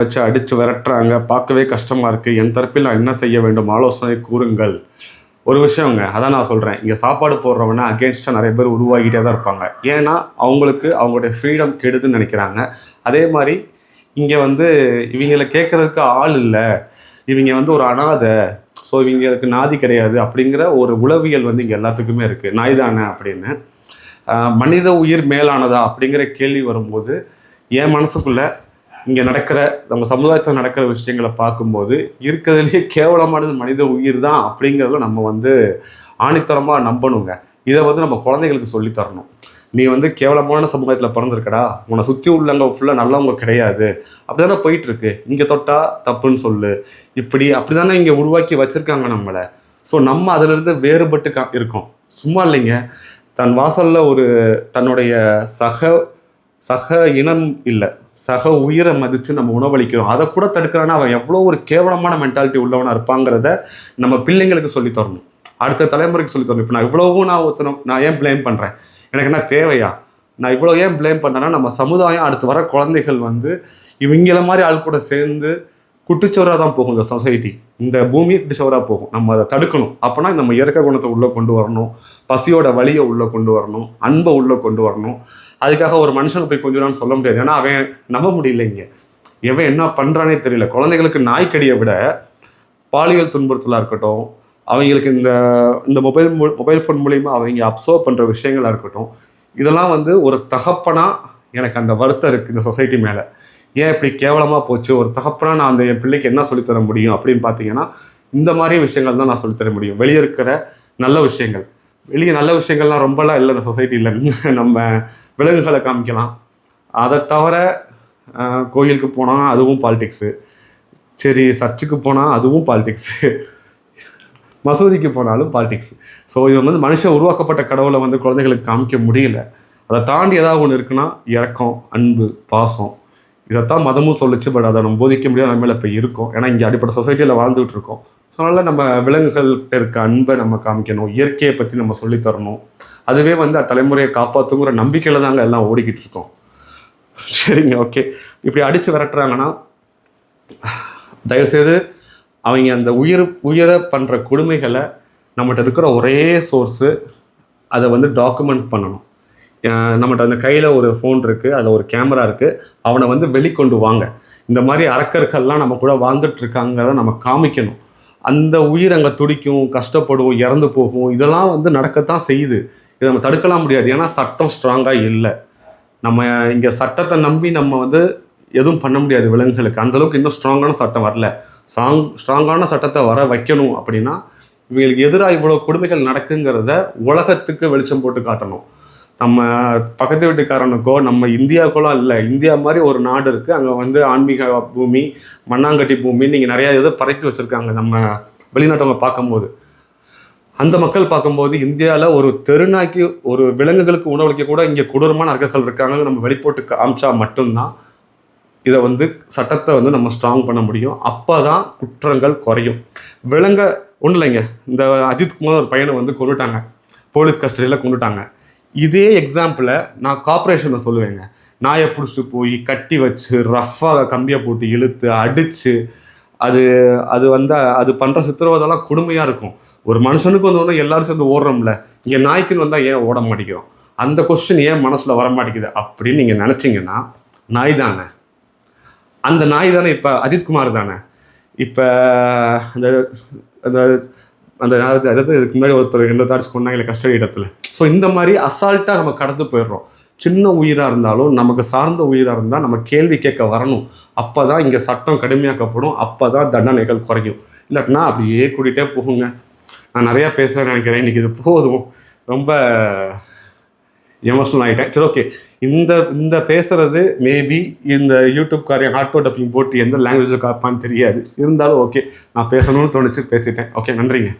வச்சு அடித்து விரட்டுறாங்க. பார்க்கவே கஷ்டமாக இருக்குது என் தரப்பில் நான் என்ன செய்ய வேண்டும்? ஆலோசனை கூறுங்கள். ஒரு விஷயங்க அதான் நான் சொல்கிறேன் இங்கே சாப்பாடு போடுறவன அகேன்ஸ்டாக நிறைய பேர் உருவாகிட்டே தான் இருப்பாங்க. ஏன்னா அவங்களுக்கு அவங்களுடைய ஃப்ரீடம் கெடுதுன்னு நினைக்கிறாங்க. அதே மாதிரி இங்கே வந்து இவங்களை கேட்குறதுக்கு ஆள் இல்லை. இவங்க வந்து ஒரு அனாதை. ஸோ இவங்களுக்கு நாதி கிடையாது அப்படிங்கிற ஒரு உளவியல் வந்து இங்கே எல்லாத்துக்குமே இருக்குது நாய் தானே அப்படின்னு மனித உயிர் மேலானதா அப்படிங்கிற கேள்வி வரும்போது என் மனசுக்குள்ளே இங்கே நடக்கிற நம்ம சமுதாயத்தில் நடக்கிற விஷயங்களை பார்க்கும்போது இருக்கிறதுலேயே கேவலமானது மனித உயிர் தான் அப்படிங்கிறதுல நம்ம வந்து ஆணித்தரமாக நம்பணுங்க. இதை வந்து நம்ம குழந்தைகளுக்கு சொல்லித் தரணும். நீ வந்து கேவலமான சமுதாயத்தில் பிறந்திருக்கடா உன்னை சுற்றி உள்ளவங்க ஃபுல்லாக நல்லவங்க கிடையாது. அப்படி தானே போயிட்டுருக்கு. இங்கே தொட்டா தப்புன்னு சொல்லு. இப்படி அப்படி தானே இங்கே உருவாக்கி வச்சுருக்காங்க நம்மளை. ஸோ நம்ம அதிலிருந்து வேறுபட்டு கா இருக்கோம். சும்மா இல்லைங்க. தன் வாசலில் ஒரு தன்னுடைய சக சக இனம் இல்லை. சக உயிரை மதித்து நம்ம உணவளிக்கிறோம். அதை கூட தடுக்கிறான்னா அவன் எவ்வளோ ஒரு கேவலமான மென்டாலிட்டி உள்ளவனாக இருப்பாங்கிறத நம்ம பிள்ளைங்களுக்கு சொல்லி தரணும். அடுத்த தலைமுறைக்கு சொல்லித் தரணும். இப்போ நான் இவ்வளவும் நான் ஒருத்தனும் நான் ஏன் ப்ளேம் பண்ணுறேன் எனக்கு என்ன தேவையா? நான் இவ்வளோ ஏன் ப்ளேம் பண்ணேன்னா நம்ம சமுதாயம் அடுத்து வர குழந்தைகள் வந்து இவங்கள மாதிரி ஆள் கூட சேர்ந்து குட்டுச்சோராக தான் போகும் இந்த சொசைட்டி இந்த பூமி குட்டுச்சோராக போகும். நம்ம அதை தடுக்கணும். அப்போனா நம்ம இயற்கை குணத்தை உள்ளே கொண்டு வரணும். பசியோட வலியை உள்ளே கொண்டு வரணும். அன்பை உள்ளே கொண்டு வரணும். அதுக்காக ஒரு மனுஷனை போய் கொஞ்சம் சொல்ல முடியாது. ஏன்னா அவன் நம்ப முடியல இங்கே எவன் என்ன பண்ணுறானே தெரியல. குழந்தைகளுக்கு நாய்க்கடியை விட பாலியல் துன்புறுத்தலாக இருக்கட்டும் அவங்களுக்கு இந்த இந்த மொபைல் மொபைல் ஃபோன் மூலிமா அவங்க அப்சர்வ் பண்ணுற விஷயங்களாக இருக்கட்டும் இதெல்லாம் வந்து ஒரு தகப்பனாக எனக்கு அந்த வருத்தம் இருக்குது இந்த சொசைட்டி மேலே. ஏன் இப்படி கேவலமாக போச்சு? ஒரு தகப்பனாக நான் அந்த என் பிள்ளைக்கு என்ன சொல்லித்தர முடியும் அப்படின்னு பார்த்தீங்கன்னா இந்த மாதிரி விஷயங்கள் தான் நான் சொல்லித்தர முடியும். வெளியே இருக்கிற நல்ல விஷயங்கள். வெளியே நல்ல விஷயங்கள்லாம் ரொம்பலாம் இல்லை இந்த சொசைட்டியில் நம்ம விலங்குகளை காமிக்கலாம். அதை தவிர கோயிலுக்கு போனால் அதுவும் பாலிடிக்ஸு சரி சர்ச்சுக்கு போனால் அதுவும் பாலிடிக்ஸு மசூதிக்கு போனாலும் பாலிடிக்ஸ் ஸோ இது வந்து மனுஷன் உருவாக்கப்பட்ட கடவுளை வந்து குழந்தைகளுக்கு காமிக்க முடியல. அதை தாண்டி ஏதாவது ஒன்று இருக்குன்னா இரக்கம் அன்பு பாசம் இதைத்தான் மதமும் சொல்லுச்சு பட் அதை நம்ம போதிக்க முடியாத மேலே இப்போ இருக்கோம். ஏன்னா இங்கே அடிப்படை சொசைட்டியில் வாழ்ந்துகிட்டு இருக்கோம். ஸோ அதனால் நம்ம விலங்குகள்கிட்ட இருக்க அன்பை நம்ம காமிக்கணும் இயற்கையை பற்றி நம்ம சொல்லித் தரணும். அதுவே வந்து தலைமுறையை காப்பாற்றுங்கிற நம்பிக்கையில் தாங்க எல்லாம் ஓடிக்கிட்டு இருக்கோம். சரிங்க ஓகே இப்படி அடித்து விரட்டுறாங்கன்னா தயவுசெய்து அவங்க அந்த உயிர் உயிரை பண்ணுற கொடுமைகளை நம்மகிட்ட இருக்கிற ஒரே சோர்ஸு அதை வந்து டாக்குமெண்ட் பண்ணணும். நம்மகிட்ட அந்த கையில் ஒரு ஃபோன் இருக்குது அதில் ஒரு கேமரா இருக்குது அவனை வந்து வெளிக்கொண்டு வாங்க. இந்த மாதிரி அரக்கர்கள்லாம் நம்ம கூட வாழ்ந்துட்டு இருக்காங்கிறத நம்ம காமிக்கணும். அந்த உயிர் அங்கே துடிக்கும் கஷ்டப்படும் இறந்து போகும். இதெல்லாம் வந்து நடக்கத்தான் செய்யுது. இதை நம்ம தடுக்கலாம் முடியாது. ஏன்னா சட்டம் ஸ்ட்ராங்காக இல்லை. நம்ம இங்கே சட்டத்தை நம்பி நம்ம வந்து எதுவும் பண்ண முடியாது விலங்குகளுக்கு. அந்தளவுக்கு இன்னும் ஸ்ட்ராங்கான சட்டம் வரல. ஸ்ட்ராங் ஸ்ட்ராங்கான சட்டத்தை வர வைக்கணும் அப்படின்னா இவங்களுக்கு எதிராக இவ்வளோ கொடுமைகள் நடக்குங்கிறத உலகத்துக்கு வெளிச்சம் போட்டு காட்டணும். நம்ம பக்கத்து வீட்டுக்காரனுக்கோ நம்ம இந்தியாவுக்கோலாம் இல்லை. இந்தியா மாதிரி ஒரு நாடு இருக்குது அங்கே வந்து ஆன்மீக பூமி மண்ணாங்கட்டி பூமி நீங்கள் நிறையா இதை பரப்பி வச்சுருக்காங்க நம்ம வெளிநாட்டவங்க பார்க்கும்போது. அந்த மக்கள் பார்க்கும்போது இந்தியாவில் ஒரு தெருநாக்கி ஒரு விலங்குகளுக்கு உணவளிக்க கூட இங்கே கொடூரமான அரக்கர்கள் இருக்காங்கன்னு நம்ம வெளிப்போட்டு காமிச்சா மட்டும்தான் இதை வந்து சட்டத்தை வந்து நம்ம ஸ்ட்ராங் பண்ண முடியும். அப்போ தான் குற்றங்கள் குறையும். விலங்க ஒன்றும் இல்லைங்க. இந்த அஜித் குமார் ஒரு பையனை வந்து கொண்டுட்டாங்க போலீஸ் கஸ்டடியில் கொண்டுட்டாங்க இதே எக்ஸாம்பிளை நான் கார்பரேஷனில் சொல்லுவேங்க. நாயை பிடிச்சிட்டு போய் கட்டி வச்சு ரஃப்பாக கம்பியை போட்டு இழுத்து அடித்து அது அது வந்து அது பண்ணுற சித்திரவதெல்லாம் கொடுமையாக இருக்கும். ஒரு மனுஷனுக்கு வந்து ஒன்று எல்லாரும் சேர்ந்து ஓடுறோம்ல. இங்கே நாய்க்குன்னு வந்தால் ஏன் ஓட மாட்டேங்கிறோம்? அந்த கொஸ்டின் ஏன் மனசில் வர மாட்டேங்குது? அப்படின்னு நீங்கள் நினச்சிங்கன்னா நாய் தானே. அந்த நாய் தானே இப்போ அஜித்குமார் தானே. இப்போ அந்த அந்த அந்த அது- இதுக்கு முன்னாடி ஒருத்தர் ரெண்டு தாடிச்சு கொண்டாங்க கஸ்டடி இடத்துல. ஸோ இந்த மாதிரி அசால்ட்டாக நம்ம கடந்து போயிடுறோம். சின்ன உயிராக இருந்தாலும் நமக்கு சார்ந்த உயிராக இருந்தால் நம்ம கேள்வி கேட்க வரணும். அப்போ தான் இங்கே சட்டம் கடுமையாக்கப்படும். அப்போ தான் தண்டனைகள் குறையும். இல்லாட்டினா அப்படியே கூட்டிகிட்டே போகுங்க. நான் நிறையா பேசுகிறேன்னு நினைக்கிறேன். இன்றைக்கி இது போதும். ரொம்ப எமோஷனல் ஆகிட்டேன் சரி ஓகே இந்த இந்த பேசுறது மேபி இந்த யூடியூப் காரியம் ஹாட்கோட் டப்பிங் போட்டு எந்த லாங்குவேஜில் காப்பான்னு தெரியாது. இருந்தாலும் ஓகே நான் பேசணும்னு தோணுச்சு பேசிட்டேன். ஓகே நன்றிங்க.